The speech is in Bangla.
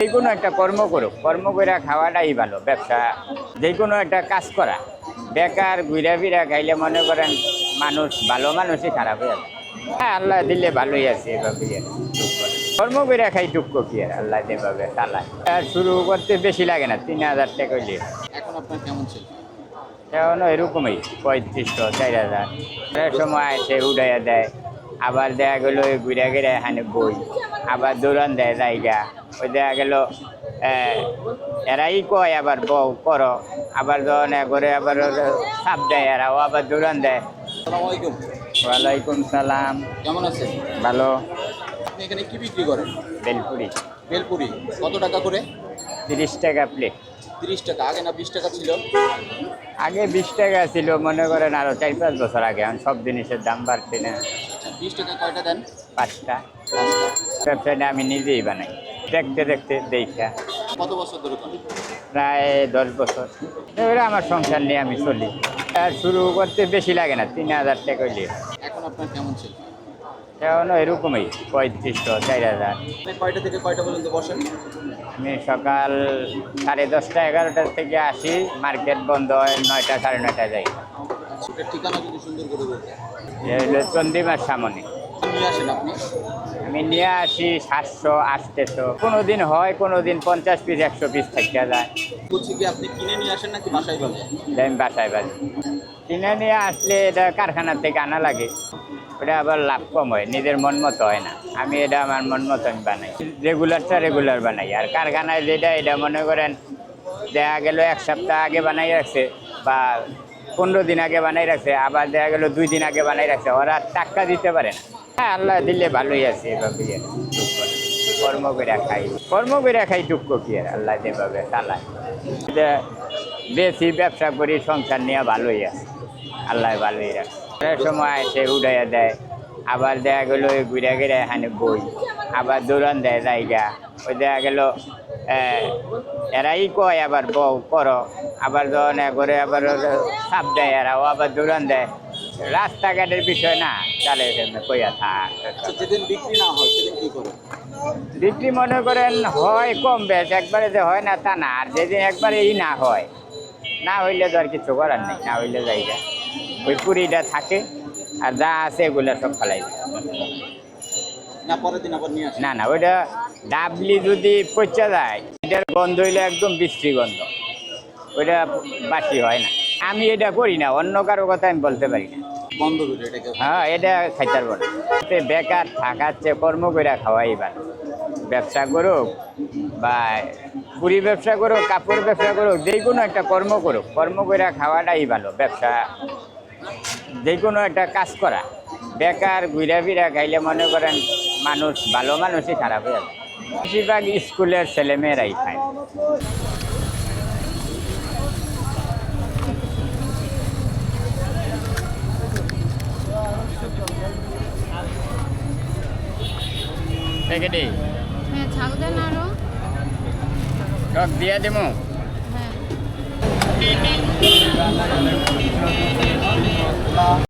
যে কোনো একটা কর্ম করুক কর্ম করে খাওয়াটাই ভালো ব্যবসা। যে কোনো একটা কাজ করা। বেকার ঘুরা ফিরা খাইলে মনে করেন মানুষ ভালো মানুষই খারাপ হয়ে যাবে। হ্যাঁ আল্লাহ দিলে ভালোই আছে এভাবে। কর্ম করে খাই টুক কি আর আল্লাহ যেভাবে চালায়। আর শুরু করতে বেশি লাগে না তিন হাজার টাকা হইলে। এখন আপনার কেমন ছিল? এখনও এরকমই পঁয়ত্রিশশো চার হাজার। সময় আসে উড়াইয়া দেয় আবার দেখা গেল ঘুরে ঘিরে এখানে বই আবার দৌড়ান দেয় জায়গা। ওই দেখা গেল এরাই কয় আবার বউ করো। আবার যখন করে আবার সাপ দেয় এরাও আবার দৌড়ান দেয়। ওয়ালাইকুম সালাম। কেমন আছেন? ভালো। আপনি এখানে কি বিক্রি করেন? বেলপুরি। বেলপুরি। কত টাকা করে? তিরিশ টাকা প্লেট তিরিশ টাকা। আগে না বিশ টাকা ছিল? আগে বিশ টাকা ছিল মনে করেন আরও চার পাঁচ বছর আগে। এখন সব জিনিসের দাম বাড়ছে না। বিশ টাকা কয়টা দেন? পাঁচটা। পাঁচটা। ব্যবসাটা আমি নিজেই বানাই। দেখতে দেখতে দেখা। কত বছর ধরে প্রায় দশ বছর। এবারে আমার সংসার নিয়ে আমি চলি। আর শুরু করতে বেশি লাগে না তিন হাজার টাকা হইলে। এখন আপনার কেমন ছিল এখনও এরকমই পঁয়ত্রিশশো চার হাজার। কয়টা থেকে কয়টা পর্যন্ত বসেন? আমি সকাল সাড়ে দশটা এগারোটার থেকে আসি মার্কেট বন্ধ হয় নয়টা সাড়ে নয়টা যাই। সেটার ঠিকানা যদি সুন্দর করে চন্দ্রিমার সামনে। নিয়ে আসেন আপনি? আমি নিয়ে আসি সাতশো আটশো। কোনো দিন হয় কোনো দিন পঞ্চাশ পিস একশো পিস থাকতে যায়। বলছি কি আপনি কিনে নিয়ে আসেন নাকি বাসায় বাজে এটা আমি বাসায় বাজি কিনে নিয়ে আসলে এটা কারখানার থেকে আনা লাগে। ওটা আবার লাভ কম হয় নিজের মন মতো হয় না। আমি এটা আমার মন মতো আমি বানাই। রেগুলারটা রেগুলার বানাই। আর কারখানায় যেটা এটা মনে করেন দেখা গেল এক সপ্তাহ আগে বানাই রাখছে বা পনেরো দিন আগে বানাই রাখছে, আবার দেখা গেল দুই দিন আগে বানাই রাখছে, ওরা টাকা দিতে পারে না। হ্যাঁ আল্লাহ দিলে ভালোই আছে এভাবে। কর্ম করে খাই, কর্ম করে খাই টুক কি আর, আল্লাহ যেভাবে চালায়। বেশি ব্যবসা করি, সংসার নিয়ে ভালোই আছে, আল্লাহ ভালোই রাখে। অনেক সময় আসে উড়াইয়া দেয়, আবার দেখা গেল ঘুরে ঘিরে এখানে বই, আবার দৌড়ান দেয় জায়গা, ওই দেখা গেল এরাই কয় আবার বউ করো আবার যখন করে আবার সাপ দেয় এরাও আবার দৌড়ান দেয়। রাস্তাঘাটের বিষয় না তাহলে কইয়া থাক। আচ্ছা যেদিন বিক্রি না হয় সেদিন কি করেন? বিক্রি মনে করেন হয় কম বেশ একবারে যে হয় না তা না আর যেদিন একবারে ই না হয় না হইলে তো আর কিছু করার নেই না হইলে জায়গা ওই পুরিটা থাকে আর যা আছে এগুলো সব ফেলাই না পরের দিন আবার নিয়ে না না ওইটা ডাবলি যদি পচা যায় এটার গন্ধ হইলে একদম বিশ্রী গন্ধ। ওইটা বাসি হয় না। আমি এটা করি না অন্য কারও কথা আমি বলতে পারি না। বন্ধ করে এটাকে। হ্যাঁ এটা খাইতে পারব না। বেকার থাকার চেয়ে কর্ম করে খাওয়াই ভালো। ব্যবসা করুক বা পুরি ব্যবসা করুক কাপড় ব্যবসা করুক যে কোনো একটা কর্ম করুক কর্ম করে খাওয়াটাই ভালো ব্যবসা। যে কোনো একটা কাজ করা। বেকার ঘুরা ফিরা খাইলে মনে করেন মানুষ ভালো মানুষই খারাপ হয়ে যাবে। বেশিরভাগ স্কুলের ছেলেমেয়েরাই খায়। প্যাকেটে? হ্যাঁ ঝাল দেন আরও। টক দিয়ে দেবো। হ্যাঁ।